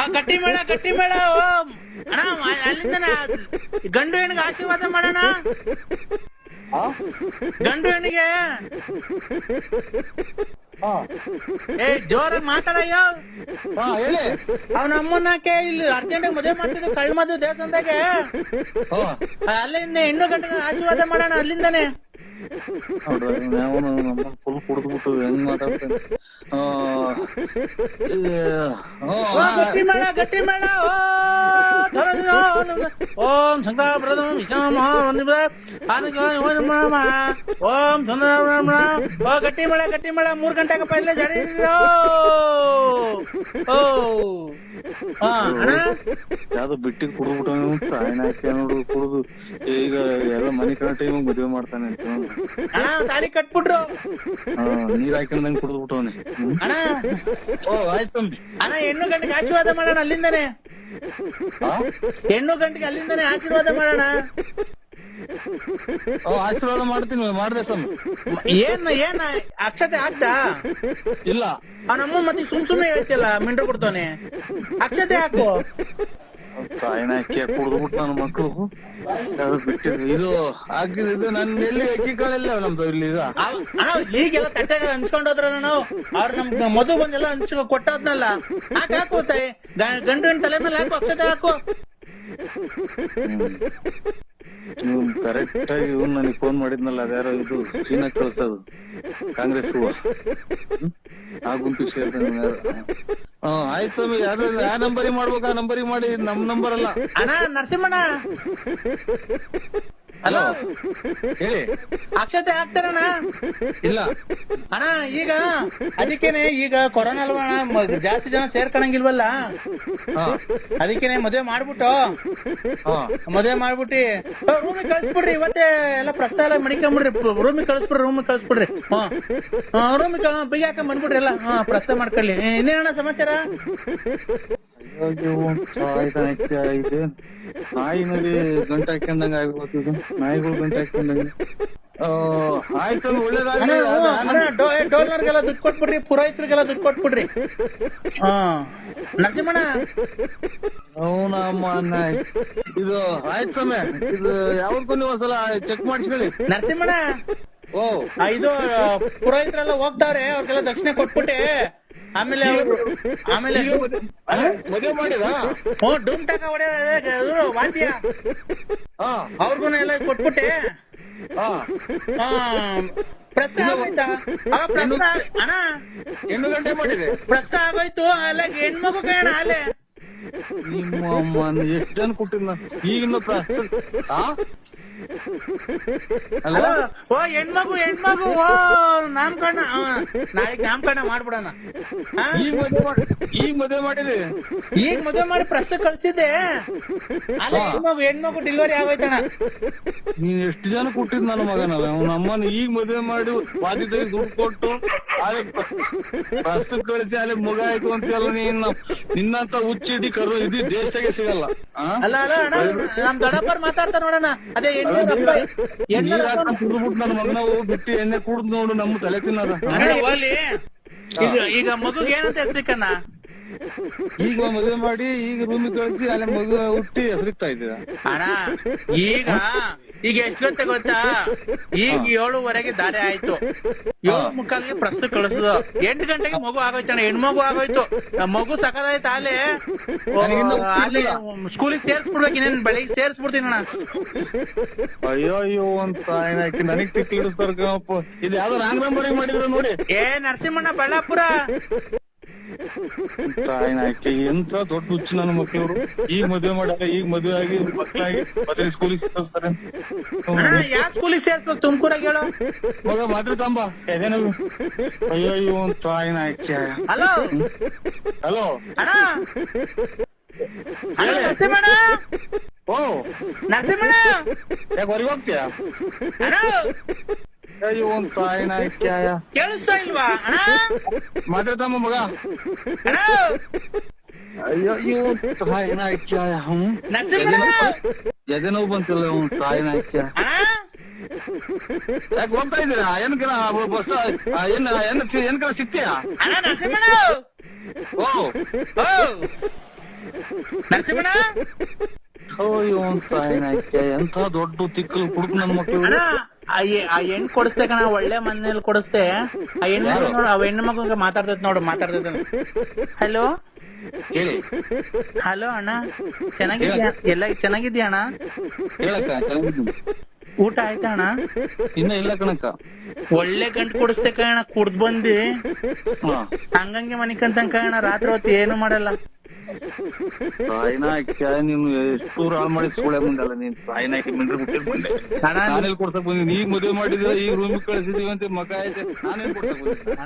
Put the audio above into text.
ಆ ಗಟ್ಟಿ ಮೇಳ ಗಟ್ಟಿ ಮೇಳ ಅಣ್ಣ ಅಲ್ಲಿಂದ ಗಂಡು ಹೆಣ್ಣಿಗೆ ಆಶೀರ್ವಾದ ಮಾಡೋಣ? ಗಂಡು ಹೆಣ್ಣಿಗೆ ಏ ಜೋರಾಗಿ ಮಾತಾಡಯ್ಯ. ಹೇಳಿ. ಅವ್ನ ಅಮ್ಮನ್ನಕ್ಕೆ ಇಲ್ಲಿ ಅರ್ಜೆಂಟ್ ಮದುವೆ ಮಾಡ್ತಿದ್ದೆ ಕಳ್ ಮದುವೆ ದೇವಸ್ಥಾನದಾಗೆ ಅಲ್ಲಿಂದ ಹೆಣ್ಣು ಗಂಡು ಆಶೀರ್ವಾದ ಮಾಡೋಣ ಅಲ್ಲಿಂದಾನೆ. ನೋಡ್ರಿ ನಾವು ನಮ್ಮ ಫುಲ್ ಕುಡಿದ್ಬಿಟ್ಟು ಹೆಂಗ್ ಮಾತಾಡ್ತೇನೆ ಆ, ಈ, ಆ, ಓ ಗಟ್ಟಿ ಮೇಳ ಗಟ್ಟಿ ಮೇಳ ಓ ಧರಣಿಯ ಓಂ ಶಂಕರ ವಿಶ್ರಾಮ ಓಂ ಚಂದ್ರ ಓ ಗಟ್ಟಿ ಮೇಳ ಗಟ್ಟಿ ಮೇಳ ಮೂರ್ ಗಂಟೆಗಪ್ಪ ಇಲ್ಲೇ ಜಡಿ ಓ ಯಾವ್ದೋ ಬಿಟ್ಟಿಗೆ ಕುಡಿದ್ಬಿಟ್ಟು ತಾಯಿನ ಹಾಕಿ ನೋಡು ಕುಡ್ದು. ಈಗ ಎಲ್ಲ ಮನಿ ಕಣ ಟೈಮ್ ಮದ್ವೆ ಮಾಡ್ತಾನೆ ಅಂತ ಅಣ್ಣ ತಾಳಿ ಕಟ್ಬಿಟ್ರು. ನೀರ್ ಹಾಕೊಂಡಂಗ್ ಕುಡಿದ್ಬಿಟ್ಟವನೆ ಅಣ್ಣ. ಓ ಆಯ್ತು ಅಣ್ಣ ಹೆಣ್ಣು ಗಂಟೆಗೆ ಆಶೀರ್ವಾದ ಮಾಡೋಣ ಅಲ್ಲಿಂದಾನೆ? ಹೆಣ್ಣು ಗಂಟೆಗೆ ಅಲ್ಲಿಂದಾನೆ ಆಶೀರ್ವಾದ ಮಾಡೋಣ. ಆಶೀರ್ವಾದ ಮಾಡ್ತೀನಿ ಮಾಡ್ದೆ ಸಮ್ ಏನ್ ಏನ್ ಅಕ್ಷತೆ ಆಗ್ತಾ? ಇಲ್ಲ. ಆ ನಮ್ಮ ಮತ್ತೆ ಸುಮ್ ಸುಮ್ನೆ ಹೇಳ್ತಿಲ್ಲ ಮಿಂಡ್ರ ಕೊಡ್ತಾನೆ. ಅಕ್ಷತೆ ಹಾಕು. ತಾಯಿನ ಹಾಕಿ ಕುಡಿದ್ಬಿಟ್ಟು ನನ್ನ ಮಕ್ಕಳು ಯಾವ್ದು ಬಿಟ್ಟಿದ್ರು? ಇದು ಹಾಕಿದ್ ಇದು ನನ್ನ ಎಲ್ಲಿ ಅಕ್ಕಿ ಕಾಳೆಲ್ಲ ನಮ್ದು ಇಲ್ಲಿ ಅಣ್ಣ ಈಗೆಲ್ಲ ತಟ್ಟೆಗೆ ಹಂಚ್ಕೊಂಡೋದ್ರ ನಾವು ಅವ್ರು. ನಮ್ ಮಧು ಬಂದೆಲ್ಲ ಹಂಚ್ಕೊ ಕೊಟ್ಟೋದ್ನಲ್ಲ. ಹಾಕ ಹಾಕು ತಾಯಿ. ಗ- ತಲೆ ಮೇಲೆ ಹಾಕು ಅಕ್ಷತೆ ಹಾಕು. ನೀವು ಕರೆಕ್ಟ್ ಆಗಿ ಇವ್ನು ನನಗೆ ಫೋನ್ ಮಾಡಿದ್ನಲ್ಲ, ಅದ್ಯಾರೋ ಇದು, ಚೀನಾ ಕಳ್ಸೋದು. ಕಾಂಗ್ರೆಸ್? ಆ ಗುಂಪು ಸೇರ್ತಾನೆ ಆಯ್ತು ಸ್ವಾಮಿ ಯಾವ್ದು ಯಾವ ನಂಬರಿ ಮಾಡ್ಬೇಕು, ಆ ನಂಬರಿ ಮಾಡಿ, ನಮ್ ನಂಬರ್ ಅಲ್ಲ ಅಣ್ಣ, ನರಸಿಂಹಣ್ಣ. ಹಲೋ? ಹೇಳಿ. ಅಕ್ಷತೆ ಹಾಕ್ತಾರಣ ಇಲ್ಲ. ಅಣ್ಣ ಈಗ ಅದಕ್ಕೇನೆ ಈಗ ಕೊರೋನಾ ಅಲ್ವಾ ಅಣ್ಣ? ಜಾಸ್ತಿ ಜನ ಸೇರ್ಕೊಳಂಗಿಲ್ವಲ್ಲ? ಅದಕ್ಕೇನೆ ಮದ್ವೆ ಮಾಡ್ಬಿಟ್ಟು. ಮದ್ವೆ ಮಾಡ್ಬಿಟ್ಟಿ ರೂಮಿಗೆ ಕಳ್ಸ್ಬಿಡ್ರಿ ಇವತ್ತೆ ಎಲ್ಲ ಪ್ರಸ್ತಾವ ಎಲ್ಲ ಮಡಿಕೊಂಬಿಡ್ರಿ. ರೂಮಿಗೆ ಕಳ್ಸ್ಬಿಡ್ರಿ ರೂಮಿಗೆ ಕಳ್ಸ್ಬಿಡ್ರಿ. ಹಾ. ರೂಮಿಗೆ ಬಿಗಿ ಹಾಕೊಂಡ್ ಬಂದ್ಬಿಡ್ರಿ ಎಲ್ಲ. ಹಾ ಪ್ರಸ್ತಾವ ಮಾಡ್ಕೊಳ್ಳಿ. ಇನ್ನೇನಣ್ಣ ಸಮಾಚಾರ? ಇದೆ ನಾಯಿನಲ್ಲಿ ಗಂಟೆ ಹಾಕೊಂಡಂಗ ಆಗ್ಬೋದು ಇದು. ನಾಯಿಗಳು ಗಂಟೆ ಹಾಕೊಂಡಂಗ ಆ, ಆಯ್ತು ಸ್ವಾಮಿ ಅಣ್ಣ ಒಳ್ಳೇದಾಗ್ಲಿ. ಹ್ಞೂ, ಅಣ್ಣ ಡೋ- ಏ, ಡೋಲ್ನರ್ಗೆಲ್ಲ ದುಡ್ಡು ಕೊಟ್ಬಿಡ್ರಿ ಪುರೋಹಿತರಿಗೆಲ್ಲ ದುಡ್ಡು ಕೊಟ್ಬಿಡ್ರಿ. ಹಾ. ನರಸಿಂಹಣ್ಣ. ಅವನಮ್ಮ ಇದು ಆಯ್ತು ಸ್ವಾಮಿ. ಇದು ಯಾವತ್ತೂ ನೀವು ಒಂದ್ಸಲ ಚೆಕ್ ಮಾಡಿಸ್ಕೊಳ್ಳಿ. ನರಸಿಂಹಣ್ಣ. ಓ. ಇದು ಪುರೋಹಿತರೆಲ್ಲ ಹೋಗ್ತಾವ್ರೆ ಅವ್ರಿಗೆಲ್ಲ ದಕ್ಷಿಣೆ ಕೊಟ್ಬಿಟ್ಟೆ. ಆಮೇಲೆ ಅವ್ರು ಆಮೇಲೆ ಮದ್ವೆ ಮಾಡಿದಾ? ಹ್ಞೂ ಡೂಮ್ ಟಾಕ ಹೊಡೆಯೋರು ವಾದ್ಯ. ಅವ್ರಿಗೂ ಎಲ್ಲ ಕೊಟ್ಬಿಟ್ಟೆ. ಪ್ರಸ್ತ ಆಗೋಯ್ತಾ ಆ, ಪ್ರಸ್ತ ಅಣ್ಣ. ಗಂಟೆ ಮಾಡಿದೆ. ಪ್ರಸ್ತ ಆಗೋಯ್ತು ಅಲ್ಲ ಹೆಣ್ಮಗು ಕೇಳ ಅಲ್ಲೇ. ನಿಮ್ಮ ಅಮ್ಮನ ಎಷ್ಟು ಜನ ಕೊಟ್ಟಿದ್ನ ಈಗಿನ? ಅಲ್ಲ ಅಲ್ಲ ಓ ಹೆಣ್ಮಗು ಹೆಣ್ಮಗು ಓ ನಾಮಕರಣ ನಾಳೆಗ್ ನಾಮಕರಣ ಮಾಡ್ಬಿಡೋಣ? ಈಗ ಮದುವೆ ಮಾಡಿ ಈಗ ಮದ್ವೆ ಮಾಡಿದೆ ಈಗ ಮದುವೆ ಮಾಡಿ ಪ್ರಶ್ನೆ ಕಳ್ಸಿದ್ದೆ. ಅಲ್ಲ. ಹೆಣ್ಮಗು ಹೆಣ್ಮಗು ಡೆಲಿವರಿ ಆಗೋಯ್ತಣ ನೀನ್ ಎಷ್ಟು ಜನ ಕೊಟ್ಟಿದ್ ನನ್ನ ಮಗನಲ್ಲ ಅವ್ನ ಅಮ್ಮನ ಈಗ ಮದುವೆ ಮಾಡಿ ಬಾಧ್ಯತೆ ದುಡ್ಡು ಕೊಟ್ಟು ಆಲೆ ಪ್ರಸ್ತುತ ಕಳಿಸಿ ಅಲ್ಲಿ ಮಗ ಆಯ್ತು ಅಂತೆಲ್ಲ ನೀನ್? ನಿನ್ನಂತ ಹುಚ್ಚಿಡಿ ಕರು ಇದು ದೇಶದಾಗೆ ಸಿಗಲ್ಲ? ಅಲ್ಲ ಅಲ್ಲ ಅಣ್ಣ ನಮ್ ದೊಡ್ಡಪ್ಪರ್ ಮಾತಾಡ್ತಾ ನೋಡೋಣ ಅದೇ ನನ್ನ ಬಿಟ್ಟು ಎಣ್ಣೆ ಕುಡ್ದು ನೋಡು ನಮ್ ತಲೆ ತಿನ್ನದ. ಈಗ ಮಗುಗೆ ಏನಂತ ಹೆಸರಿಕಣ್ಣ ಈಗ ಮದುವೆ ಮಾಡಿ ಈಗ ರೂಮ್ ಕಳಿಸಿ ಅಲ್ಲಿ ಮಗು ಹುಟ್ಟಿ ಹೆಸರಿಗ್ತಾ ಇದ್ದೀರ? ಅಣ್ಣ ಈಗ ಈಗ ಎಷ್ಟು ಗೊತ್ತ? ಗೊತ್ತಾ ಈಗ ಏಳುವರೆಗೆ ದಾರಿ ಆಯ್ತು. ಏಳು ಮುಕ್ಕಾಲ್ಗೆ ಪ್ರಸ್ತು ಕಳಿಸುದು ಎಂಟು ಗಂಟೆಗೆ ಮಗು ಆಗೋಯ್ತಣ್ಣ ಹೆಣ್ಮಗು ಆಗೋಯ್ತು. ಮಗು ಸಕದಾಯ್ತು ಅಲ್ಲೇ. ನನಗಿನ್ನೂ ಅಲ್ಲಿ ಸ್ಕೂಲಿಗೆ ಸೇರ್ಸ್ಬಿಡ್ಬೇಕು ಇನ್ನೇನ್ ಬೆಳಿಗ್ಗೆ ಸೇರ್ಸ್ಬಿಡ್ತೀನಿ ಅಣ್ಣ. ಅಯ್ಯೋ ಅಯ್ಯೋ ಅಂತ ಏನಾಕಿ ನನಗ್ ತಿಕ್ಕಿ ಹಿಡಿಸ್ತಾರ ಕಣಪ್ಪ. ಇದು ಯಾವ್ದೋ ರಾಂಗ್ ನಂಬರಿಗೆ ಮಾಡಿದ್ರು ನೋಡಿ. ಏ ನರಸಿಂಹಣ್ಣ ಬಳ್ಳಾಪುರ. ತಾಯಿನಾಕಿ ಎಂತ ದೊಡ್ಡ ಹುಚ್ಚು ನನ್ನ ಮಕ್ಕಳವ್ರು ಈಗ ಮದ್ವೆ ಮಾಡ್ಯಾರ ಈಗ ಮದ್ವೆ ಆಗಿ ಮಕ್ಕಳಾಗಿ ಮತ್ತೆ ಸ್ಕೂಲಿಗೆ ಸೇರಿಸ್ತಾರೆ. ಯಾವ ಸ್ಕೂಲಿಗೆ ಸೇರ್ಸ್ಬೇಕು ತುಮಕೂರಾಗ ಹೇಳು. ಮಗ ಮಾತ್ರ ತಂಬ ಎದೇನು ಅಯ್ಯೋ ಅಯ್ಯೋ ತಾಯಿನ ತಾಯಿನಾಕಿ ಹಲೋ? ಹಲೋ? ನರಸಿಂಹಣ್ಣ? ಓ. ಯಾಕೆ ಹೊರಗೆ ಹೋಗ್ತೀಯಾ? ಅಯ್ಯೋ ತಾಯಿನ ಕ್ಯಾಯ ಕೇಳಿಸ್ತಾ ಇಲ್ವಾ? ಅಣ್ಣ? ಮಾತ್ರ ತಂಬ ಮಗ. ಅಣ್ಣ? ಅಯ್ಯೋ ಅಯ್ಯೋ ಹ್ಮ್? ನರಸಿಂಹಣ್ಣ ಎದೆ ನೋವು ಬಂತಿಲ್ಲ ಅವ್ನು ತಾಯಿನ ಅಣ್ಣ? ಯಾಕೆ ಹೋಗ್ತಾ ಇದ್ದೀರಾ? ಏನ್ ಬಸ್ ಏನ್ ಏನ್ ಏನ್ ಕರ ಸಿಗ್ತೀಯಾ ಓ. ಓ. ನರಸಿಂಹಣ್ಣ? ಓ ಇವನ್ ಸಾಯಿನಾಯ್ಕೆ ಎಂತ ದೊಡ್ಡ ತಿಕ್ಕಲು ಕುಡುಕು ನನ್ ಮಕ್ಳು ಅಣ್ಣ ಆ ಹೆಣ್ಣು ಕೊಡಿಸ್ತೆ ಕಣ ಒಳ್ಳೆ ಮನೇಲಿ ಕೊಡಿಸ್ತೆ ಆ ಹೆಣ್ಣು? ನೋಡು ಆ ಹೆಣ್ಣು ಮಗು ಮಾತಾಡ್ತೈತ್ ನೋಡು ಮಾತಾಡ್ತೈತೆ ಹಲೋ ಹೇಳಿ. ಹಲೋ ಅಣ್ಣ ಚೆನ್ನಾಗಿದ್ಯಾ? ಎಲ್ಲ ಚೆನ್ನಾಗಿದ್ಯಾ ಅಣ್ಣ. ಊಟ ಆಯ್ತಾ ಅಣ್ಣ? ಇನ್ನ ಇಲ್ಲ ಕಣಕ್ಕ. ಒಳ್ಳೆ ಗಂಟು ಕೊಡಿಸ್ತೆ ಕಣ ಕುಡ್ದ್ ಬಂದಿ. ಹಂಗಂಗೆ ಮನಿಕಂತ ಕಣ ರಾತ್ರಿ ಹೊತ್ತು ಏನು ಮಾಡಲ್ಲ. ಸಾಯಿನಾಯ್ಕೆ ನೀನು ಎಷ್ಟು ಹಾಳು ಮಾಡಿ ಸುಳೆ ಮುಂದಲ್ಲ ನೀನ್. ಸಾಯಿನಾಯ್ಕೆ ಮಿಂಡ್ರಿ ಬಿಟ್ಟಿದ್ ಬಂದೆ ನಾನೆಲ್ಲಿ ಕೊಡ್ಸಕ್ ಬಂದಿನಿ ಈಗ ಮದುವೆ ಮಾಡಿದ್ರೆ ಈಗ ರೂಮಿಗೆ ಕಳ್ಸಿದೀವಿ ಅಂತ ಮಗ ಐತೆ. ನಾನೇನ್ ಕೊಡ್ಸಕ್ ಬಂದಿನಿ